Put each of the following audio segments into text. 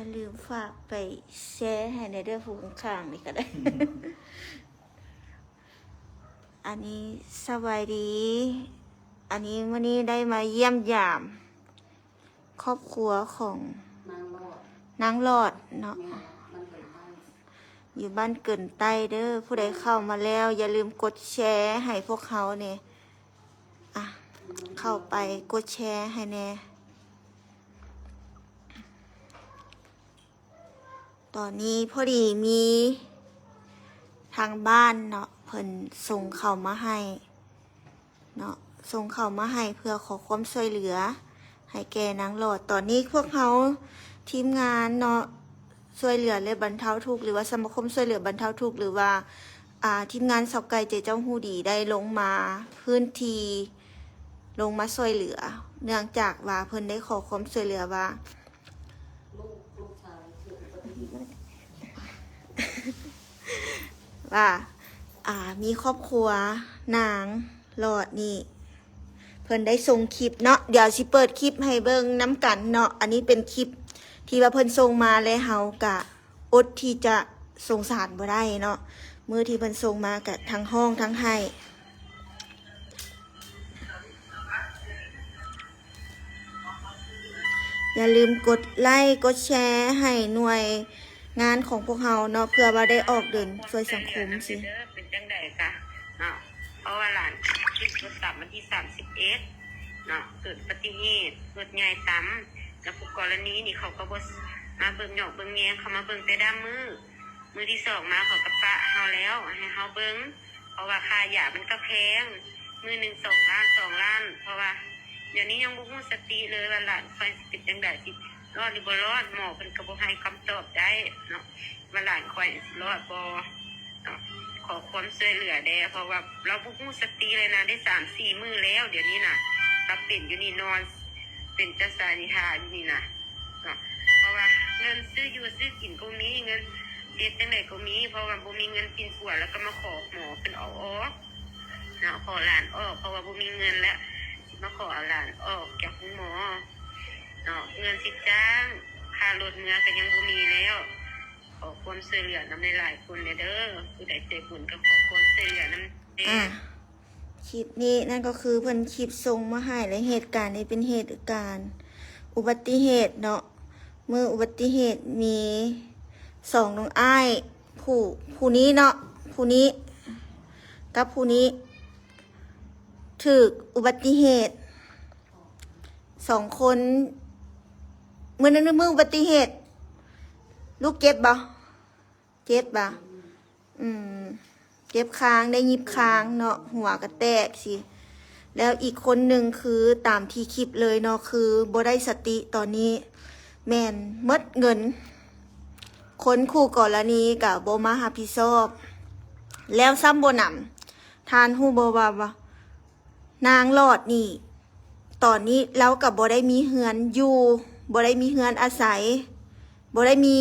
อย่าลืมฝากไปแชร์ให้ในเรื่องผู้ข้างๆนี่ก็ได้ อันนี้สบายดี อันนี้วันนี้ได้มาเยี่ยมยาม ครอบครัวของนางรอดนางหลอดเนาะเนี่ยมันเป็นไปอยู่บ้านเกินใต้เด้อผู้ใดเข้ามาแล้ว อย่าลืมกดแชร์ให้พวกเขาเนี่ยอะเข้าไปกดแชร์ให้แน่ ตอนนี้พอดีมีทางบ้านเนาะเพิ่นส่งเข้ามาให้เนาะส่งเข้ามาให้เพื่อขอความช่วยเหลือ ให้แกนางหลอดตอนนี้พวกเขาทีมงานเนาะช่วยเหลือเลยบรรเทาทุกข์หรือว่าสมาคมช่วยเหลือบรรเทาทุกข์หรือว่าอ่าทีมงานสอบไก่เจเจ้าหูดีได้ลงมาพื้นที่ลงมาช่วยเหลือ เนื่องจากว่าเพิ่นได้ขอความช่วยเหลือว่า ลูกลูกชายเกิดอุบัติเหตุ ว่าอ่ามีครอบครัวนางหลอดนี่ เพิ่นได้ส่งคลิปเนาะเดี๋ยวสิเปิดคลิปให้เบิ่งน้ำกันเนาะอันนี้เป็นคลิปที่ว่าเพิ่นส่งมาแล้วเฮากะอดที่จะสงสารบ่ได้เนาะมือที่เพิ่นส่งมากะทั้งห้องทั้งให้อย่าลืมกดไลค์กดแชร์ให้หน่วย งานของพวกเราเนาะเพื่อว่าได้ออกเดินช่วยสังคมสิเด้อเป็นจังไดกะเนาะเพราะว่าหลานคิดรถตับวันที่สามสิบเอ็ดเนาะเกิดอุบัติเหตุรถใหญ่ซ้ำแล้วผู้กรณีนี่เขาก็บ่มาเบิ่งหยอกเบิ่งแยงเขามาเบิ่งแต่ด้ามมือ มือที่สองมาเขากระปะเฮาแล้วให้เฮาเบิ่งเพราะว่าค่าหยามันก็แพงมือหนึ่งสองล้านสองล้าน เพราะว่าเดี๋ยวนี้ยังบ่ฮู้สติเลยว่าหลานคอยสิเป็นจังไดสิ รอดหรือบ่รอดหมอเพิ่นก็บ่ให้คำตอบได้เนาะว่าหลานคอยรอดบ่เนาะขอความช่วยเหลือแด่เพราะว่าเราบ่ฮู้สติเลยนะได้สามสี่มือแล้ว เดี๋ยวนี้น่ะรับเป็นอยู่นี่นอน เป็นจัสานิทาอยู่นี่น่ะเนาะเพราะว่าเงินซื้ออยู่ซื้อกินก็มีเงินเฮ็ดจังไดก็มี เพราะว่าบ่มีเงินกินขวดแล้วก็มาขอหมอเป็นอาออกเนาะขอหลานออกเพราะว่าบ่มีเงินแล้วมาขอหลานออกจากหมอ เนาะเงินสิจ้างค่ารถเมื่อก็ยังบ่มีแล้วขอความช่วยเหลือนำในหลายคนเลยเด้อผู้ใดใจบุญก็ขอความช่วยเหลือนำเด้อะคลิปนี้นั่นก็คือเพิ่นคลิปส่งมาให้และเหตุการณ์นี้เป็นเหตุการณ์ อุบัติเหตุเนาะเมื่ออุบัติเหตุมีสองน้องอ้ายผู้ผู้นี้เนาะผู้นี้ กับผู้นี้ถูกอุบัติเหตุสองคน เมื่อนั้นมืออุบัติเหตุ ลูกเจ็บบ่เจ็บบ่อืม เจ็บค้างได้ยิบค้างเนาะหัวกระแตกสิแล้วอีกคนหนึ่งคือตามที่คลิปเลยเนาะคือบ่ได้สติตอนนี้ แมนหมดเงิน คนคู่กรณีกับโบมาหาพิดชอบแล้วซ้ำโบนำทานหูโบวาวานางหลอดนี่ ตอนนี้แล้วกับโบได้มีเฮือนอยู่ บได้มีเฮือนอาศัยโบได้มี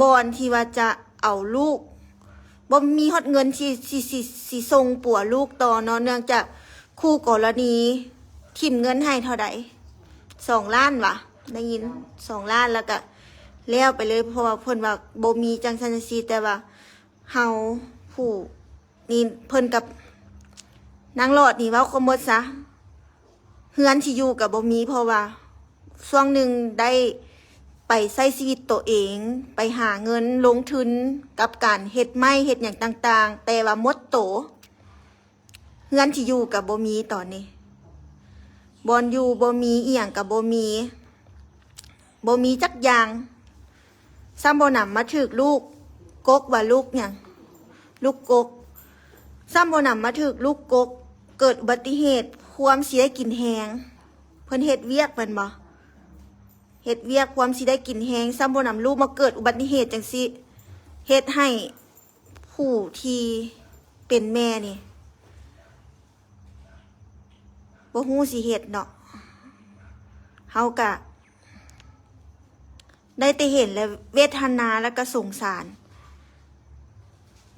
บอนที่ว่าจะเอาลูกบ่มีฮอดเงินสิสิสิสิส่งปัวลูกต่อเนาะเนื่องจากคู่กรณีทิมเงินให้เท่าใดสองล้านวะได้ยินสองล้านแล้วก็แล้วไปเลยเพราะว่าเพิ่นว่าบ่มีจังซันซีแต่ว่าเฮาผู้นี่เพิ่นกับนางหลอดนี่เว้าขหมดซะเฮือนที่อยู่กับบ่มีเพราะว่า ช่วงหนึ่งได้ไปใช้ชีวิตตัวเอง ไปหาเงินลงทุนกับการเฮ็ดไม้เฮ็ดอย่างต่าง ๆ แต่ว่าหมดโตเงินที่อยู่กับบ่มีตอนนี้บอนอยู่บ่มีอีหยังกับบ่มีบ่มีจักอย่างซ้ำบ่นำมาถึกลูกกกว่าลูกหยังลูกกกซ้ำบ่นำมาถึกลูกกก เกิดอุบัติเหตุ ความเสียกินแหงเพิ่นเฮ็ดเวียกแมันบ่ เฮ็ดเวียกความสิได้กินแหงซ้ำบ่นำลูกมาเกิดอุบัติเหตุจังสิเฮ็ดให้ผู้ที่เป็นแม่นี่บ่ฮู้สิเฮ็ดเนาะเฮากะ ได้แต่เห็นและเวทนาและก็สงสาร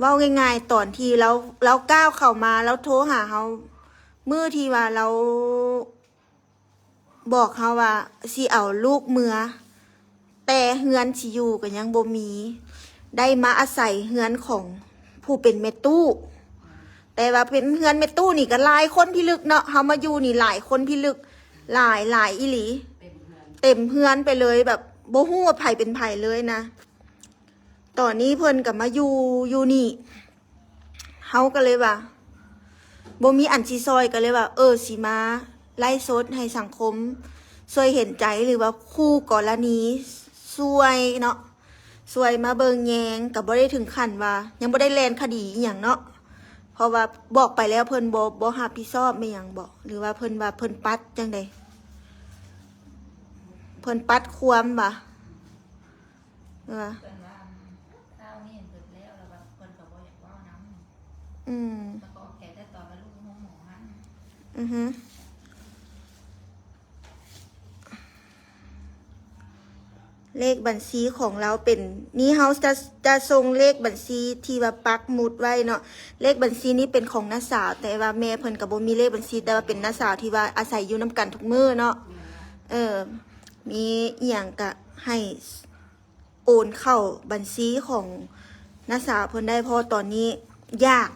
ว้าง่ายๆตอนที่เราเราก้าวเข้ามาแล้วโทรหาเฮามื้อที่ว่าเรา บอกเขาว่าสิเอาลูกเมือ แต่เฮือนสิอยู่ก็ยังบ่มี ได้มาอาศัยเฮือนของผู้เป็นเมตู้ แต่ว่าเป็นเฮือนเมตู้นี่ก็หลายคนพิลึกเนาะเฮามาอยู่นี่หลายคนพิลึกหลายหลายอีหลี เต็มเฮือนเต็มเฮือนไปเลยแบบบ่ฮู้ว่าไผเป็นไผเลยนะตอนนี้เพิ่นก็มาอยู่อยู่นี่เฮาก็เลยว่าบ่มีอันสิซอยก็เลยว่า เออสิมา ไล่สดให้สังคมช่วยเห็นใจหรือว่าคู่กรณีช่วยเนาะช่วยมาเบิงแยงกับบ่ได้ถึงขั้นว่า ยังบ่ได้แลนคดีอหย่างเนาะเพราะว่าบอกไปแล้วเพิ่นบ่บ่รับผิดชอบไม่หยังบอกหรือว่าเพิ่นว่าเพิ่นปัดจังไดเพิ่นปัดความบ่ะเออเพิ่นว่าข้าวนี่เบิดแล้วแล้วแบบเพิ่นก็บ่อยากเว้าน้ำอืมแล้วก็แกได้ตอบกับลูกหมอหมอหันอือฮึ เลขบัญชีของเราเป็นนี่เฮาจะจะส่งเลขบัญชีที่ว่าปักหมุดไว้เนาะเลขบัญชีนี้เป็นของน้าสาว แต่ว่าแม่เพิ่นก็บ่มีเลขบัญชี แต่ว่าเป็นน้าสาวที่ว่าอาศัยอยู่นํกันทุกมื้อเนาะเออ มีอย่างกะให้โอนเข้าบัญชีของน้าสาวเพิ่นได้พราะตอนนี้ ยาก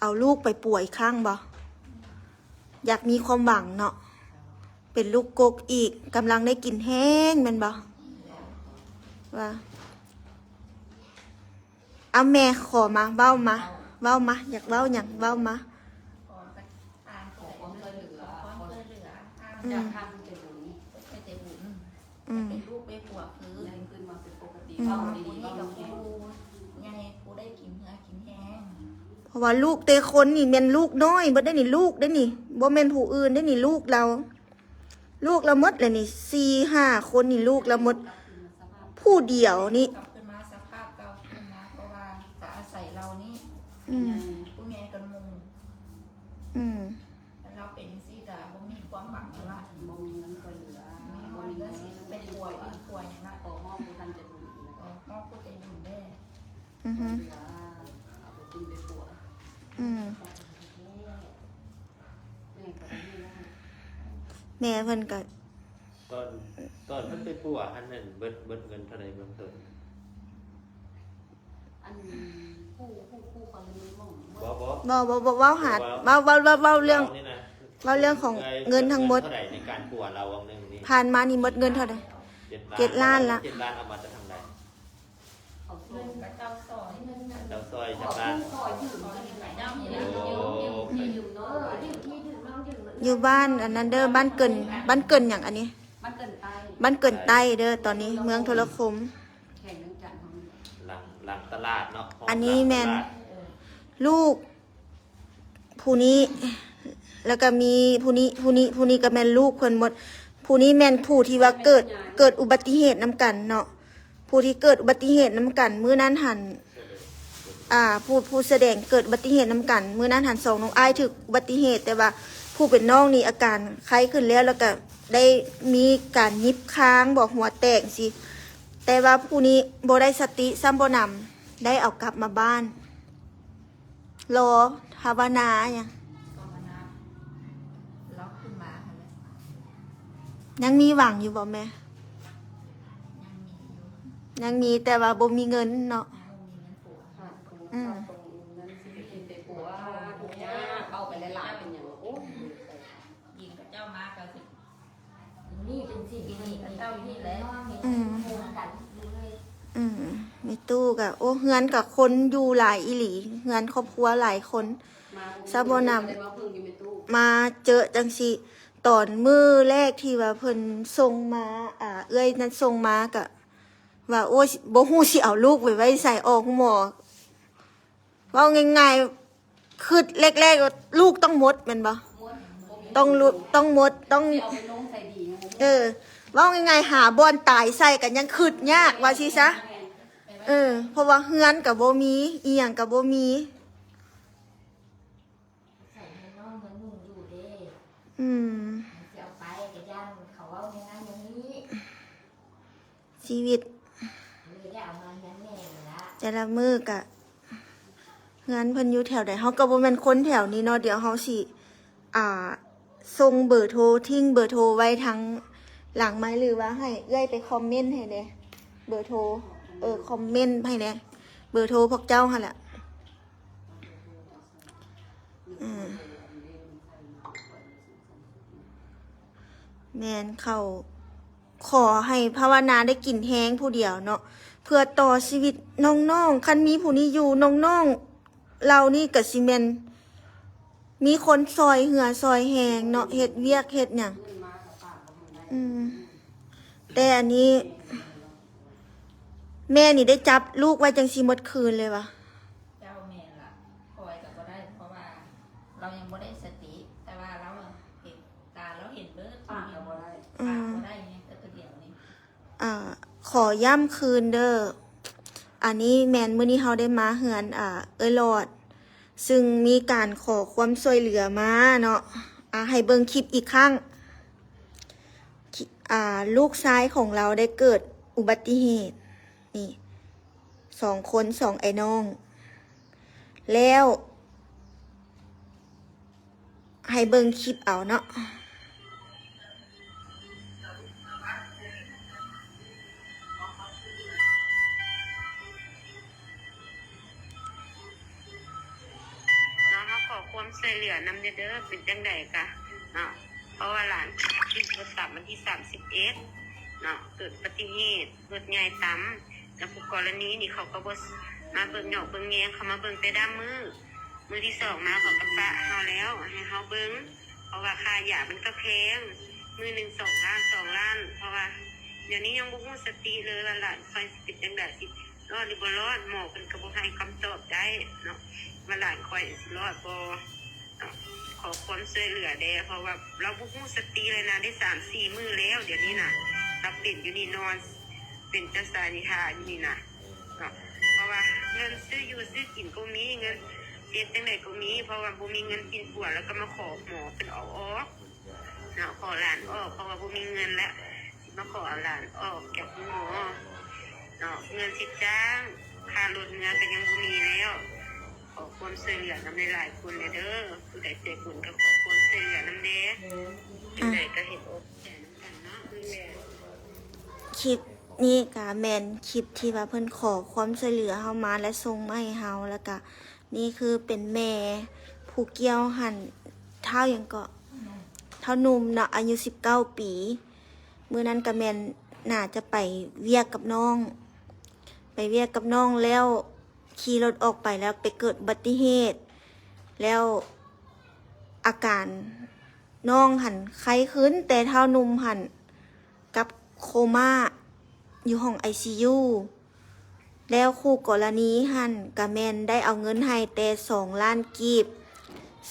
เอาลูกไปป่วยข้างบ่อยากมีความหวังเนาะเป็นลูกกกอีกกำลังได้กินแห้งมันบ่ ว่าเอาแม่ขอมาเว้ามาเว้ามาอยากเว้าหยังเว้ามาขอสักทานขอความช่วยเหลือขอความช่วยเหลือทางจากทางเป็นบุญไปเตะบุญอืมเป็นลูกไปผัวคือยังขึ้นมาเป็นปกติอืมเบ้าผู้ดีนี้ๆเบ้ากับแข็งผู้ใหญ่ผู้ได้กินเนื้อกินแห้งเพราะว่าลูกเตะคนนี่แม่นลูกน้อยบ่ได้นี่ลูกได้นี่บ่แม่นผู้อื่นได้นี่ลูกเรา ลูกเราหมดเลยนี่สี่ห้าคนนี่ลูกเราหมด ผู้เดียวนี่กลับขึ้นมาสภาพเก่าขึ้นมาเพราะว่าจะอาศัยเรานี่อืมผู้ใหญ่กันมุงอืมแล้วเราเป็นซี่ดาบ่มีความหวังแล้วล่ะบ่มีเงินช่วยเหลือมีบ่คนมีก็เงินสิช่วยเป็นเหลืป่วยอเป็นป่วยอย่างนั้นขอมอบผู้ท่านจะบุญนะก็พ่อผู้ใจบุญได้อือฮึเอาไปกินไปปัวอืมแม่ก็ได้ไม่ได้แม่เพิ่นก็ตอน ตอนมันไปปัวอันนั้นเบิดเบิดเงินเท่าไหร่เบิ่งเถิดอันผู้ผู้ผู้กรณีหม่อมบ่บ่บ่บ่บ่เว้าหาเว้าเว้าเว้าเว้าเรื่องนี่นะเว้าเรื่องของเงินทั้งหมดเท่าไหร่ในการปัวเราวันหนึงนี่ผ่านมานี่หมดเงินเท่าใดเจ็ดล้านละเจ็ดล้านเอามาจะทางใดเขาช่วเงิยนกับเจ้าสอนเงินเงินเราซอยขจัอกล้านผู้คอยยืมเงินไหนน้ำยืมยืมยืมยืมเนาะยืมที่ยืมน้องยืมอยู่บ้านอันนั้นเด้อบ้านเกินบ้านเกินหยังอันนี้มันเกินไป บ้านเกินใต้เด้อตอนนี้เมืองโทรคม แข่งเรื่องจันทร์ของหลังหลังตลาดเนาะห้งอันนี้แม่นหลังตลาดลูกผู้นี้ แล้วก็มีผู้นี้ผู้นี้ผู้นี้ก็แม่นลูกเพิ่นหมด ผู้นี้แม่นผู้ที่ว่าเกิดเกิดอุบัติเหตุนํกันเนาะผู้ที่เกิดอุบัติเหตุนํกันมื้อนั้นหัน อ่าผู้ผู้แสดงเกิดอุบัติเหตุนํกันมื้อนั้นหันสองน้องอ้ายถึกอุบัติเหตุแต่ว่า ผู้เป็นน้องนี่อาการไข้ขึ้นแล้วแล้วก็ได้มีการยิบค้างบอกหัวแตกสิแต่ว่าผู้นี้บ่ได้สติซ้ำบ่นำได้เอากลับมาบ้านรอภาวนาอย่างก็มานะล็อกขึ้นมาค่ะเลยยังมีหวังอยู่บ่แม่ยังมีอยู่ยังมีแต่ว่าบ่มีเงินเนาะยังมี อยู่นี่แหละอืมโมกันดูเลยอืมมีตู้กับโอ้เฮือนกับคนอยู่หลายอีหลีเฮือนครอบครัวหลายคนมาซาโบนำได้มาพึ่งอยู่ในตู้มาเจอจังสิตอนมือแรกที่ว่าเพิ่นส่งมา อ่า เอ้ยนั้นส่งมากะว่าโอ้ยบ่ฮู้สิเอาลูกไปไว้ใส่ออกหมอเว่าง่ายๆคือแรกๆว่าลูกต้องหมดแม่นบ่ม้วนต้องลุต้องหมดต้องที่เอาไปลงใส่ดีนะเออเว่าง่ายๆหาบอนตายใส่กันยังคืดยากว่าสิซะเออเพราะว่าเฮือนกับโบมีเอียงกับโบมีใส่ให้น้องเหมือนหนุ่มอยู่เด้อืมจะเอาไปกับย่านเขาเอาอย่างนั้นอย่างนี้ชีวิตแน่เลยละแต่ละมือกะเฮือนเพิ่นอยู่แถวใดเฮาก็บ่แม่นคนแถวนี้เนาะเดี๋ยวเฮาสิอ่าส่งเบอร์โทรทิ้งเบอร์โทรไว้ทาง หลังไม้หรือว่าให้เอื้อยไปคอมเมนต์ให้เด้เบอร์โทร เออคอมเมนต์ให้แหน่ยเบอร์โทรพวกเจ้าหั่นแหละแมนเขาขอให้ภาวนาได้กินแห้งผู้เดียวเนาะเพื่อต่อชีวิตน้องๆคันมีผู้นี้อยู่น้องๆเรานี่กับซีเมนมีคนซอยเหือซอยแหงเนาะเฮ็ดเวียกเฮ็ดหยังอืม แต่อันนี้ แม่นี่ได้จับลูกไว้จังซีหมดคืนเลยวะเจ้าแม่ล่ะคอยก็บ่ได้เพราะว่า เรายังบ่ได้สติ แต่ว่าเราอะเห็นตาเราเห็นเบิดปากก็บ่ได้ปากบ่ได้ไงแต่ตัวเดียวนี่อ่า ขอย้ำคืนเด้ออันนี้แมนมื้อนี้เฮาได้มาเฮือน อ่า เอ้ยหลอด ซึ่งมีการขอความช่วยเหลือมาเนาะอ่าให้เบิ่งคลิปอีกครั้งคิอ่า ลูกชายของเราได้เกิดอุบัติเหตุ นี่สองคนสองไอ้น้อง แล้ว ให้เบิ่งคลิปเอาเนาะเนาะเขอความช่วยเหลือนำเด้อเป็นจังใดกะเนาะ ราะว่าหลานขึ้นโทรศัพท์วันที่สามสิบเอ็ดเนาะเกิดอุบัติเหตุรถใหญ่ซ้ำแล้วผู้กรณีนี่เขาก็บมาเบิ่งหยอกเบิ่งแยงเขามาเบิ่งแต่ด้ามมือ มือที่สองมาเขากระปะเฮาแล้วให้เฮาเบิ่งเพราะว่าค่ายามันก็แพงมือหนึ่งสองล้านสองล้าน เพราะว่าเดี๋ยวนี้ยังบ่ฮู้สติเลยว่าหลานคอยสิเป็นจังไดสิรอดหรือบ่รอดหมอเพิ่นก็บ่ให้คำตอบได้เนาะว่าหลานคอยสิรอดบเนาะ ขอความช่วยเหลือเด้เพราะว่าเราบุกมูสติเลยนะได้สามสี่มือแล้ว เดี๋ยวนี้นะรับเป็นอยู่นี่นอน เป็นจ้าสานิทาอยู่นี่นะเนาะเพราะว่าเงินซื้ออยู่ซื้อกินก็มีเงินเจ็บจังไดก็มี เพราะว่าบ่มีเงินกินปวดแล้วก็มาขอหมอเป็นเอาออกเนาะขอหลานออกเพราะว่าบ่มีเงินแล้วมาขอหลานออกจากหมอเนาะเงินสิจ้างค่ารถเงินก็ยังบ่มีแล้ว ขอความช่วยเหลือนำในหลายคนเลยเด้อผู้ใดใจบุญก็ขอความช่วยเหลือนำเด้ผู้ใดก็เห็นอกแก่น้ำกันเนาะคือแหละคลิปนี้กะแมนคลิปที่ว่าเพิ่นขอความช่วยเหลือเฮามาและส่งมาให้เฮาแล้วก็นี่คือเป็นแม่ผู้เกี่ยวหันเท่าหยังก็เท่านุ่มเนาะอายุ19ปี มือนั้นกะแมนน่าจะไปเวียกกับน้อง ไปเวียกกับน้องแล้ว ขี่รถออกไปแล้วไปเกิดอุบัติเหตุ แล้วอาการน้องหันไข้ขึ้น แต่เท่านุ่มหันกับโคม่าอยู่ห้องไอซียูแล้วคู่กรณีหันกะแมนได้เอาเงินให้แต่สองล้านกีบ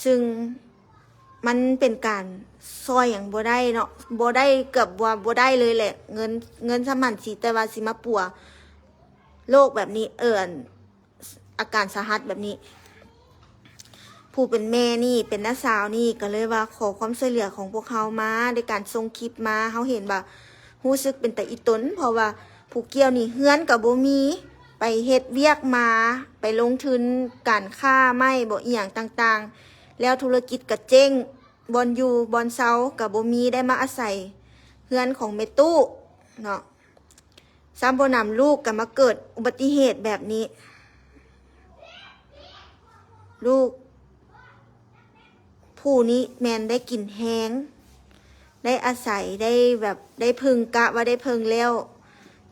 ซึ่งมันเป็นการซอยอย่างบ่ได้เนาะบ่ได้เกือบว่าบ่ได้เลยแหละ เงินเงินสมันสิแต่ว่าสิมาปัวโรคแบบนี้เอิญ อาการสาหัสแบบนี้ ผู้เป็นแม่นี่เป็นน้าสาวนี่ก็เลยว่าขอความช่วยเหลือของพวกเขามาในการส่งคลิปมาเขาเห็นว่ารู้สึกเป็นแต่อีตน เพราะว่าผู้เกี่ยวนี่เฮือนกับโบมีไปเฮ็ดเวียกมา ไปลงทุนการค่าไม่บ่อีหยังต่างๆ แล้วธุรกิจก็เจ๊งบอนอยู่บอนเซากับโบมีได้มาอาศัยเฮือนของเมตู้เนาะซ้ำบ่นำลูกก็มาเกิดอุบัติเหตุแบบนี้ ลูก ผู้นี้แมนได้กลิ่นแห้ง ได้อาศัยได้แบบได้พึงกะว่าได้พึงแล้ว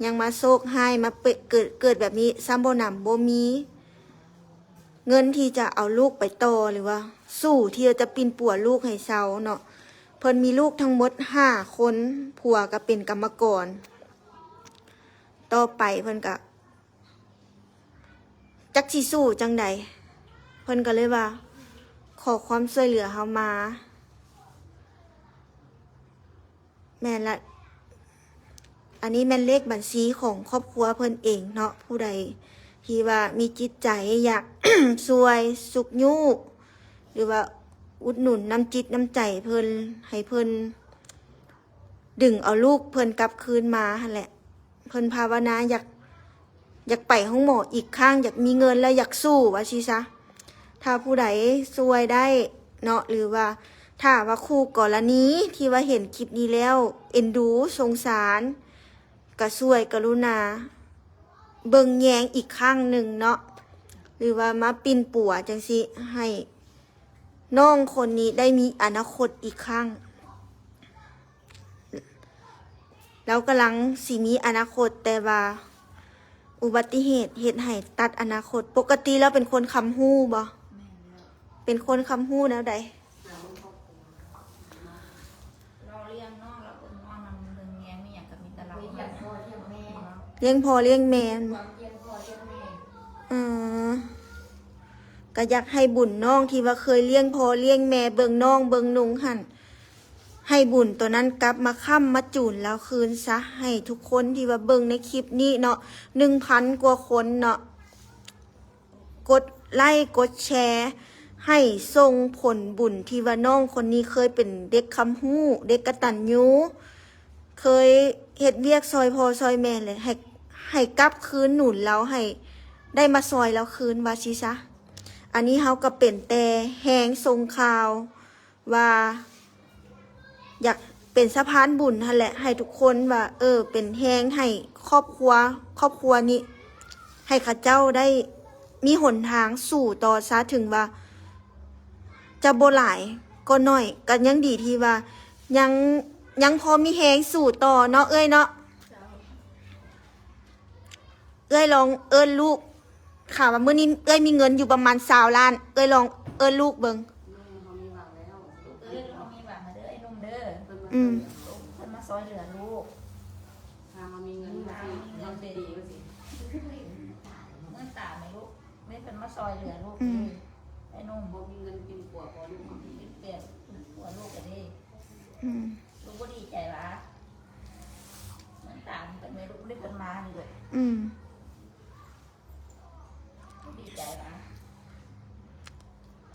ยังมาโซกให้มาเกิดเกิดแบบนี้ซ้ำโบนำโบมี เงินที่จะเอาลูกไปโตหรือว่า สู้ที่จะปินปัวลูกให้เซาเนาะเพิ่นมีลูกทั้งหมดห้าคนผัวก็เป็นกรรมกร ต่อไปเพิ่นก็จักสิสู้จังใด พิ่นก็เลยว่า ขอความช่วยเหลือเขามา แม่ละ อันนี้แม่นเลขบัญชีของครอบครัวเพิ่นเองเนาะผู้ใดที่ว่ามีจิตใจอยากช่วยสุกยูหรือว่าอุดหนุนน้ำจิตน้ำใจเพิ่นให้เพิ่นดึงเอาลูกเพิ่นกลับคืนมาแหละ เพิ่นภาวนาอยากอยากไปห้องหมออีกข้าง อยากมีเงินแล้วอยากสู้ว่าชีซะ ถ้าผู้ใดช่วยได้เนาะหรือว่าถ้าว่าคู่กรณีที่ว่าเห็นคลิปนี้แล้ว เอ็นดูสงสารก็ช่วยกรุณา เบิ่งแยงอีกข้างหนึ่งเนาะหรือว่ามาปินปัวจังสิให้น้องคนนี้ได้มีอนาคตอีกครั้งแล้วกำลังสิมีอนาคตแต่ว่าอุบัติเหตุเหตุให้ตัดอนาคต ปกติแล้วเป็นคนคำฮู้บ่ เป็นคนคำฮู้แนวใดเราเลี้ยงน้องเราเบิ่งน้องนำเบิ่งแงมีอยางกับมีแต่เราเลี้ยงพ่อเลี้ยงแม่เลี้ยงพอเลี้ยงแม่นความเลี้ยงพ่อเลี้ยงแม่เออก็อยากให้บุญน้องที่ว่าเคยเลี้ยงพ่อเลี้ยงแม่เบิ่งน้องเบิ่งนุงหันให้บุญตัวนั้นกลับมาค้ำมาจูนแล้วคืนซะให้ทุกคนที่ว่าเบิ่งในคลิปนี้เนาะหนึ่งพันกว่าคนเนาะกดไลค์กดแชร์ ให้ส่งผลบุญที่ว่าน้องคนนี้เคยเป็นเด็กคำฮู้ เด็กกระตันยูเคยเฮ็ดเวียกซอยพอซอยแม่เลยให้ให้กลับคืนหนุนแล้วให้ได้มาซอยแล้วคืนว่าชิซะ อันนี้เฮาก็เป็นแต่แหงทรงข่าวว่า อยากเป็นสะพานบุญนั่นแหละให้ทุกคนว่า เออ เป็นแหงให้ครอบครัว ครอบครัวนี้ ให้ข้าเจ้าได้มีหนทางสู่ต่อซะถึงว่า จะโบหลายก็น้อยก็ยังดีที่ว่า ยังยังพอมีแหงสู่ต่อเนาะเอ้ยเนาะเอ้ยลองเอิ้นลูกค่ะว่ามื้อนี้เอ้ยมีเงินอยู่ประมาณสาวล้าน เอ้ยลองเอิ้นลูกเบิงเขามีวางแล้วเออเรามีหวังมาเด้อไอ้หนุ่มเด้อเพิ่นมาอืมลูกเพิ่นมาซอยเหลือลูกทางเขามีเงินมาสิเงินดีก็สิเมื่อตาไหมลูกไม่เพิ่นมาซอยเหลือลูกอืม ไอ้นุ่มบ่มีเงินกินปัวพอลูกคิดเปลี่ยนหัวลูกกันดิอืมลูกก็ดีใจวะเหมือนตามกันไม่ลูกได้เพิ่นมานี่เลยอืมดีใจวะ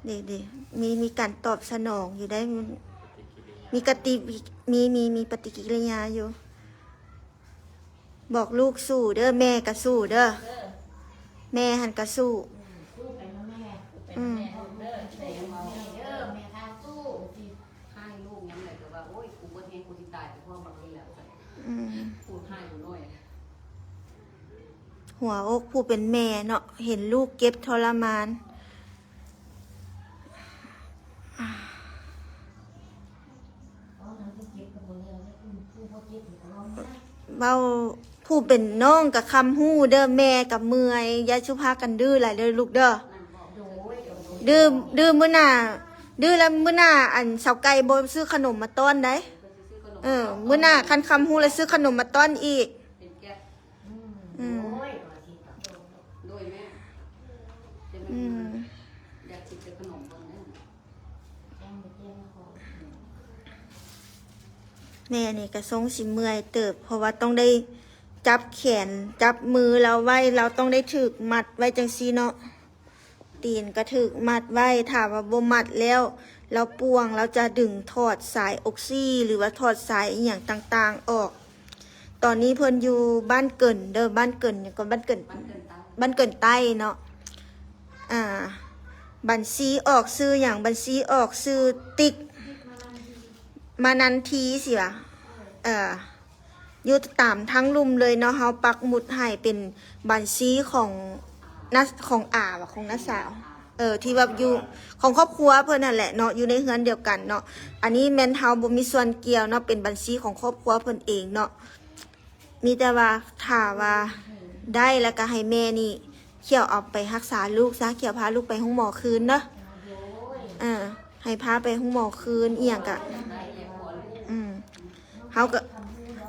ด็กๆมีมีการตอบสนองอยู่ได้ มีกติมีมีมีปฏิกิริยาอยู่ บอกลูกสู้เด้อแม่ก็สู้เด้อแม่หันก็สู้ไปนะแม่ เป็นแม่ลูกเด้อใจของเรา แม่เด้อแม่ทางสู้สิ ให้ลูกยังไงก็ว่าโอ้ยกูบ่แฮงกูสิตายแต่พ่อบักนี่แล้ว อืม พูดให้กูน้อย หัวอกผู้เป็นแม่เนาะเห็นลูกเก็บทรมาน เบ้าผู้เป็นน้องกับคำหู้เด้อแม่กับเมื่อยยาชุพากันดื้อหลายเด้อลูกเด้อดื้อดื้อมื้อหน้าดื้อแล้วมื้อหน้าอันเสาไก่บ่ซื้อขนมมาต้อนได้เอขนมเออมื้อหน้าคันคำหู้แล้วซื้อขนมมาต้อนอีก เป็นแก๊ส อืมโดยว่าสิต้องโดย โดยแม่จะ อื มัน ม อยากสิเป็นขนมคนนั้น แจ้งไปแจ้งขอ แม่นี่ก็ทรงสิเมื่อยเติบ เพราะว่าต้องได้จับแขนจับมือเราไว้เราต้องได้ถึกมัดไว้จังซีเนาะตีนก็ถึกมัดไว้ถ้าว่าบ่มัดแล้ว เราป่วงเราจะดึงถอดสายออกซิหรือว่าถอดสายอย่างต่างๆออก ตอนนี้เพิ่นอยู่บ้านเกินเด้อบ้านเกินก็บ้านเกินบ้านเกินใต้เนาะอ่า บัญชีออกซื้ออย่างบัญชีออกซื้อติ๊กมานันทีสิวะ อ่ออยู่ตามทั้งลุมเลยเนาะเฮาปักหมุดให้เป็นบัญชีของนัสของอาวะของน้าสาว เออที่แบบอยู่ของครอบครัวเพิ่นนั่นแหละเนาะอยู่ในเฮือนเดียวกันเนาะอันนี้แมนเฮาบ่มีส่วนเกี่ยวเนาะเป็นบัญชีของครอบครัวเพิ่อนเองเนาะมีแต่ว่าถ้าว่าได้แล้วก็ให้แม่นี่เขี่ยวเอาไปรักษาลูกซะเขี่ยวพาลูกไปห้องหมอคืนเนาะอ่าให้พาไปห้องหมอคืนอียงกะ ได้เลี้ยงหัวลูก อืม เฮาก็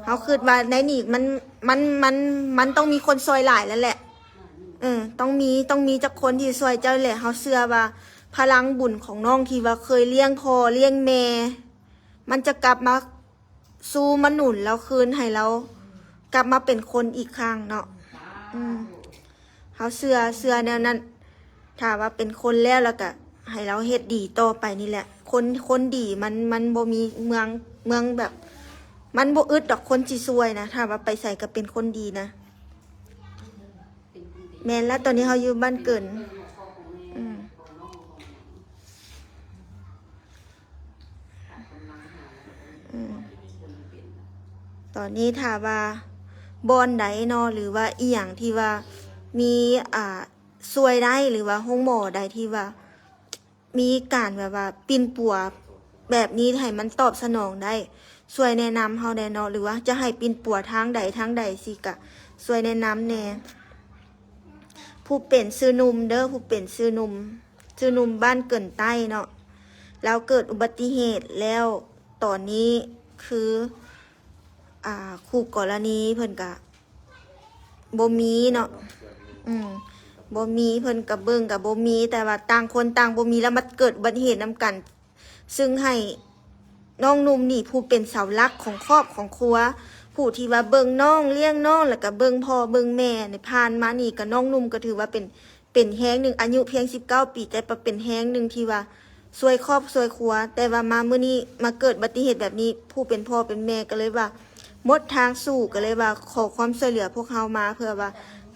เฮาคิดว่าในนี่มันมันมันมันต้องมีคนซอยหลายแล้วแหละ เออ ต้องมีต้องมีจักคนที่ซอยเจ้าแหละเฮาเชื่อว่า พลังบุญของน้องที่ว่าเคยเลี้ยงพ่อเลี้ยงแม่มันจะกลับมาสู้มาหนุนแล้วคืนให้เรากลับมาเป็นคนอีกครั้งเนาะอืมเฮาเชื่อเชื่อแนวนั้นถ้าว่าเป็นคนแล้วแล้วก็ให้เราเฮ็ดดีต่อไปนี่แหละ คนคนดีมันมันบ่มีเมืองเมืองแบบ มันบ่อึดดอกคนสิซวยนะถ้าว่าไปใส่ก็เป็นคนดีนะ แม่นแล้วตอนนี้เขาอยู่บ้านเกินออตอนนี้ถ้าว่าบอนใดเนาะหรือว่าอีหยังที่ว่ามีอ่าซวยได้หรือว่าห้องหมอใดที่ว่า มีการแบบว่าปินปัวแบบนี้ให้มันตอบสนองได้ ช่วยแนะนำเฮาได้เนาะหรือว่าจะให้ปินปัวทางใดทางใดสิกะช่วยแนะนำแน่ผู้เป็นซื้อหนุ่มเด้อผู้เป็นซื้อหนุ่มซื้อหนุ่มบ้านเกินใต้เนาะแล้วเกิดอุบัติเหตุแล้วตอนนี้คืออ่าคู่กรณีเพิ่นกะบ่มีเนาะอืมบ่มีเพิ่นกับเบิ่งกับบ่มี แต่ว่าต่างคนต่างบ่มีแล้วมันเกิดอุบัติเหตุนํกัน ซึ่งให้ น้องหนุ่มนี่ผู้เป็นเสาหลักของครอบของครัว ผู้ที่ว่าเบิงน้องเลี้ยงน้องแล้วก็เบิงพ่อเบิงแม่ในผ่านมานี่กับน้องหนุ่มก็ถือว่าเป็นเป็นแฮงหนึ่งอายุเพียง19ปีแต่เป็นแฮงหนึ่งที่ว่าช่วยครอบช่วยครัว แต่ว่ามาเมื้อนี้มาเกิดอุบัติเหตุแบบนี้ ผู้เป็นพ่อเป็นแม่ก็เลยว่าหมดทางสู่ก็เลยว่า ขอความช่วยเหลือพวกเขามาเพื่อว่า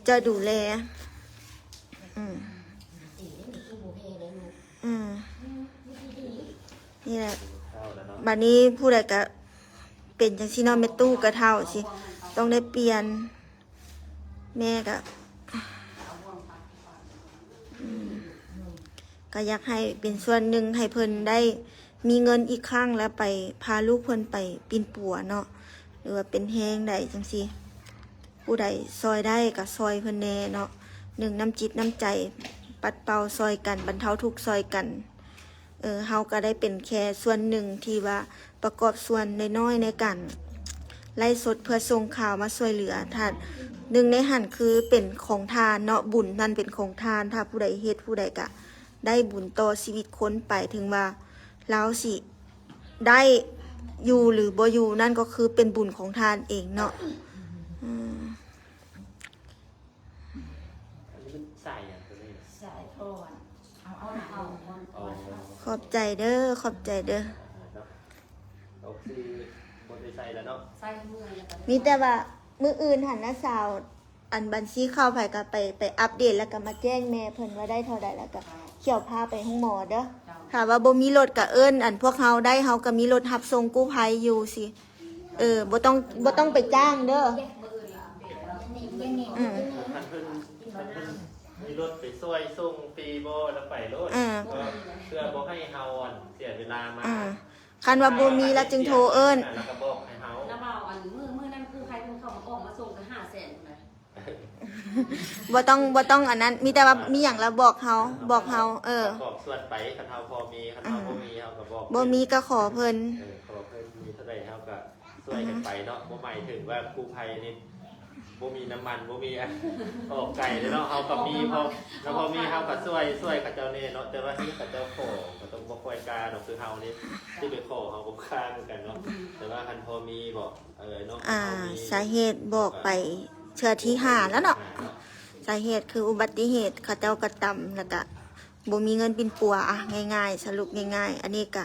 จะดูแลอืมอืมนี่แหละ บัดนี้ผู้ใดก็เป็นจังซี่เนาะแม่ตู้กระเท่าสิต้องได้เปลี่ยน แม่ก็ก็อยากให้เป็นส่วนหนึ่งให้เพิ่นได้มีเงินอีกครั้งแล้วไปพาลูกเพิ่นไปปีนปัวเนาะหรือว่าเป็นแห้งใดจังซี่ผู้ใดซอยได้ก็ซอยเพิ่นแน่เนาะหนึ่งน้ำจิตน้ำใจ ปัดเป่าซอยกันบรรเทาทุกข์ซอยกัน เออเฮาก็ได้เป็นแค่ส่วนหนึ่งที่ว่าประกอบส่วนน้อยๆในการไล่สดเพื่อส่งข่าวมาช่วยเหลือท่านหนึ่งในหันคือเป็นของทานเนาะบุญนั่นเป็นของทานถ้าผู้ใดเฮ็ดผู้ใดกะ ได้บุญต่อชีวิตคนไปถึงว่าเราสิได้อยู่หรือบ่อยู่นั่นก็คือเป็นบุญของทานเองเนาะอืม อันนี้มันใส่อย่างตัวนี้ สายทอนเอาเอาเอา อ๋อ ขอบใจเด้อ ขอบใจเด้อเนาะเอาคือบนได้ใส่แล้วเนาะใส่เมื่อยแล้วก็มีแต่ว่ามื้ออื่นหันหน้าสาว อันบัญชีเข้าไปก็ไปไปอัปเดตแล้วก็มาแจ้งแม่เพิ่นว่าได้เท่าใดแล้วก็เขี่ยวพาไปห้องหมอเด้อถ้าว่าบ่มีรถก็เอิ้น อันพวกเฮาได้เฮาก็มีรถรับส่งกู้ภัยอยู่สิเออบ่ต้องบ่ต้องไปจ้างเด้อยังนี่อืมท่านเพิ่นท่านเพิ่น มีรถไปช่วยส่งฟรีบ่แล้วไปรถอ่า ก็เพื่อบ่ให้เฮาอ่อนเสียเวลามาอ่าคันว่าบ่มีแล้วจึงโทรเอิ้น แล้วก็บอกให้เฮาแล้วเบาอันมือมือนั่นคือใครเป็นเขามาออกมาส่งกันห้าแสนเลยบ่ต้องบ่ต้องอันนั้น มีแต่ว่ามีหยังแล้วบอกเฮาบอกเฮาเออบอกส่วนไปคันเฮาพอมีคันเฮาบ่มีเฮาก็บอกบ่มีก็ขอเพิ่น เออขอเพิ่นมีเท่าใดเฮาก็ช่วยกันไปเนาะบ่หมายถึงว่ากู้ภัยนี่ บ่มีน้ำมันบ่มีอะออกไก่เนาะเฮาก็มีพอแล้วพอมีเฮาก็ช่วยช่วยกับเจ้านี่เนาะแต่ว่าที่กับเจ้าขอก็ต้องบ่ค่อยกล้าเนาะคือเฮานี่ที่ไปขอเฮาบ่กล้าเหมือนกันเนาะแต่ว่าคันพอมีบอกเออเนาะอ่าเฮมีสาเหตุบอกไปเชื่อที่หาแล้วเนาะสาเหตุคืออุบัติเหตุเขาเจ้ากระทำแล้วก็บ่มีเงินปินปัวอะง่าย ๆ สรุปง่าย ๆ อันนี้ก็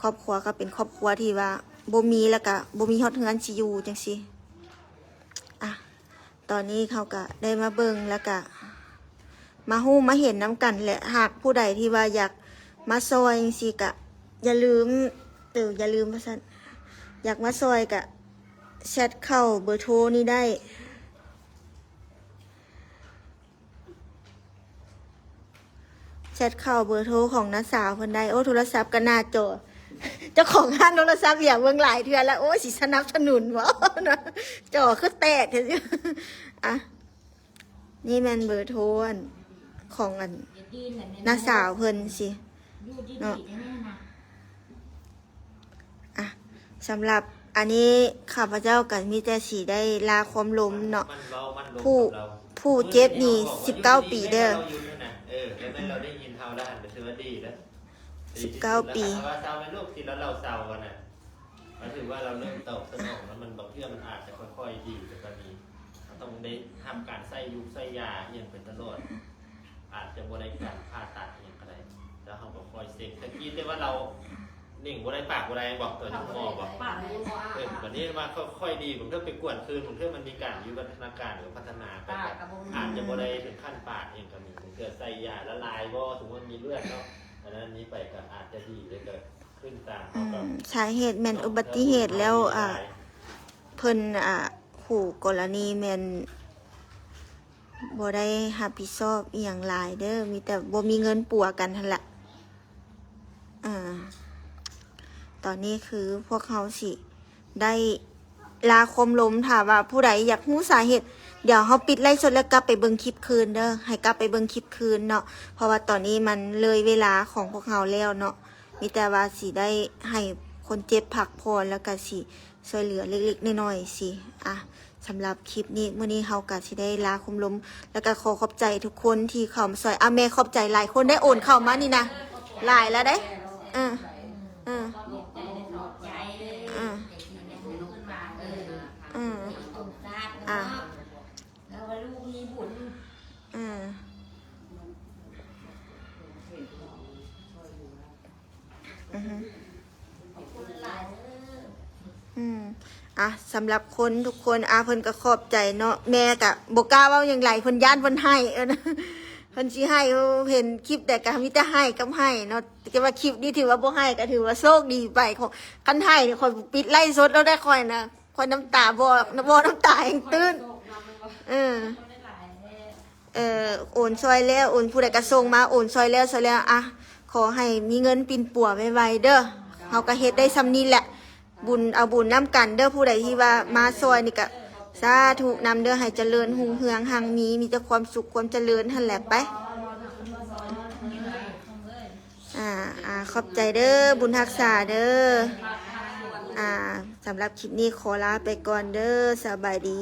ครอบครัวก็เป็นครอบครัวที่ว่าบ่มีแล้วก็บ่มีฮอดเฮือนสิอยู่จังซี่อะ ตอนนี้เขาก็ได้มาเบิงแล้วก็มาฮู้มาเห็นน้ำกันแหละหากผู้ใดที่ว่าอยากมาซอยจังซี่ก็อย่าลืมเอออย่าลืมว่าซั่นอยากมาซอยก็แชทเข้าเบอร์โทรนี้ได้แชทเข้าเบอร์โทรของน้าสาวคนใดโอ้โทรศัพท์ก็หน้าจอ เจ้าของร้านโทรศัพท์อยากเบิ่งหลายเทื่อแล้วโอ้ยสิสนับสนุนวะนะจอคือแตกเถอะสิอะนี่แมนเบอร์โทรอันของอันดีนน้าสาวเพิ่นสิยูดีดีแน่นะอะสำหรับอันนี้ข้าพเจ้ากันมีแต่สีได้ลาความลมเนาะมันเว้ามันลงผู้กับเราผู้เจ็บนี่สิบเก้าปีเด้อรายู่นั่นน่ะเออแล้วแม่เราได้ยินเฮาแล้วอันก็ถือว่าดีนะ สิบเก้าปีแล้วว่าเศร้าไหมลูกที่แล้วเราเศร้ากันน่ะหมายถึงว่าเราเริ่มตอบสนองแล้วมันบางเทื่อมันอาจจะค่อยๆดีแต่ตอนนี้เราต้องได้ทำการใส่ยุกใส่ยาอย่างเป็นตลอดอาจจะบ่ได้การผ่าตัดอย่างไรแล้วเราก็คอยเซ็กตะกี้แต่ว่าเราหนิ่งบ่ได้ปากบ่ได้บอกตัวที่หมอบอก ปากมันยังบ่อ้าเออวันนี้มาค่อยๆดีผมเพื่อไปกวนคืนผมเพื่อมันมีการยุวัฒนาการหรือพัฒนาไปปากแบบกับบ่มีอาจจะบ่ได้ถึงขั้นปาดเองก็มีเกิดใส่ยาละลายบ่สมมติมีเลือดเนาะอั นนั้นนี้ไปก็อาจจะดีเลยเกิดขึ้นตามอืเขาก็มสาเหตุแม่นอุบัติเหตุแล้วอ่าเพิ่นอ่าหผู้กรณีแม่นบ่ได้รับผิดชอบอีหยังหลายเด้อมีแต่บ่มีเงินปัวกันหั่นละอ่าตอนนี้คือพวกเขาสิ ได้ลาคมลมถามว่าผู้ใดอยากรู้สาเหตุ เดี๋ยวเขาปิดไล่สดแล้วกลับไปเบิ่งคลิปคืนเด้อให้กลับไปเบิ่งคลิปคืนเนาะเพราะว่าตอนนี้มันเลยเวลาของพวกเขาแล้วเนาะมีแต่ว่าสิได้ให้คนเจ็บพักพรแล้วก็สิช่วยเหลือเล็กๆน้อยๆสิอะสำหรับคลิปนี้เมื้อนี้เฮาก็สิได้ลาคุมลม แล้วก็ขอขอบใจทุกคนที่เข้ามาซอยอะแม่ขอบใจหลายคนได้โอนเข้ามานี่นะหลายแล้วเด้เออเออก็เห็นใจได้ตอบใจเลยอืมเด็กที่ได้บุญขึ้นมาอออืมสงสารเนาะแล้วว่าลูกมีบุญ อืม อือฮึอืมอะสำหรับคนทุกคนอาเพิ่นก็ขอบใจเนาะแม่กะบกล้าเว่าอย่างไรเพิ่นย่านเพิ่นให้เออนะเพิ่นสิให้เห็นคลิปแต่ก็มีแต่ให้กับให้เนาะแต่ว่าคลิปนี้ถือว่าบ่ให้ก็ถือว่าโชคดีไปของคันให้เนี่ยคอยปิดไล่สดแล้วได้คอยนะคอยน้ำตาบ่บ่น้ำตาแห่งตื้นเออเออโอนซอยแล้วโอนผู้ใดกระส่งมาโอนซอยแล้วซอยแล้วอะ ขอให้มีเงินปินปัวไวๆเด้อเฮาก็เฮ็ดได้ซ้ำนี้แหละ บุญเอาบุญน้ำกันเด้อผู้ใดที่ว่ามาซอยนี่ก็สาธุนำเด้อให้เจริญหุ่งเฮืองหังมีมีแต่ความสุขความเจริญหั่นแหละไปอ่าอ่าขอบใจเด้อบุญทักษาเด้ออ่าสำหรับคลิปนี้ขอลาไปก่อนเด้อสบายดี